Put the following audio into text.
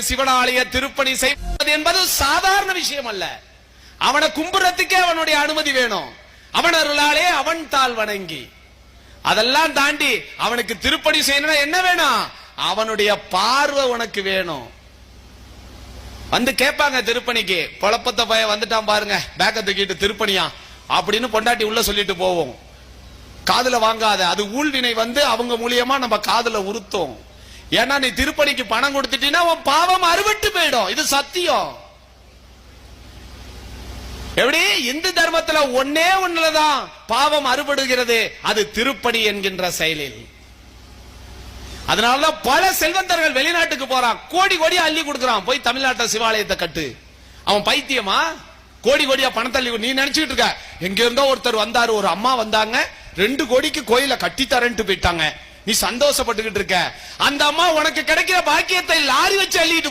சிவனாலய திருப்பணி செய்வது என்பது சாதாரண விஷயம் அல்ல அவனை கும்புறத்துக்கே அவனுடைய அனுமதி வேணும். அவன் அருளாலே அவன் தாள் வணங்கி. அதெல்லாம் தாண்டி அவனுக்கு திருப்பணி செய்யணும்னா என்ன வேணும்? அவனுடைய பார்வை உனக்கு வேணும். வந்து கேட்பாங்க திருப்பணிக்கு. குழப்பத்த பய வந்துட்டான் பாருங்க. பேக்க தூக்கிட்டு திருப்பணியா? அப்படின்னு பொண்டாட்டி உள்ள சொல்லிட்டு போவோம். காதுல வாங்காத. அது ஊழ்வினை வந்து அவங்க மூலியமா நம்ம காதுல உறுத்தும். ஏன்னா நீ திருப்பணிக்கு பணம் கொடுத்துட்டீங்கன்னா உன் பாவம் அறுபட்டு போயிடும். இது சத்தியம். எப்படி? இந்து தர்மத்துல ஒன்னே ஒண்ணுலதான் பாவம் அறுபடுகிறது. அது திருப்பணி என்கின்ற செயலில். அதனாலதான் பல செல்வந்தர்கள் வெளிநாட்டுக்கு போறான். கோடி கோடி அள்ளி கொடுக்கறான். போய் தமிழ்நாட்டில் சிவாலயத்தை கட்டு. அவன் பைத்தியமா? கோடி கோடியா பணத்தை அள்ளி நீ நினைச்சுக்கிட்டு இருக்க. எங்க இருந்தோ ஒருத்தர் வந்தாரு. ஒரு அம்மா வந்தாங்க. ரெண்டு கோடிக்கு கோயில கட்டி தரேன்ட்டு போயிட்டாங்க. நீ சந்தோஷப்பட்டுக்கிட்டு இருக்க. அந்த அம்மா உனக்கு கிடைக்கிற பாக்கியத்தை லாரி வச்சு அள்ளிட்டு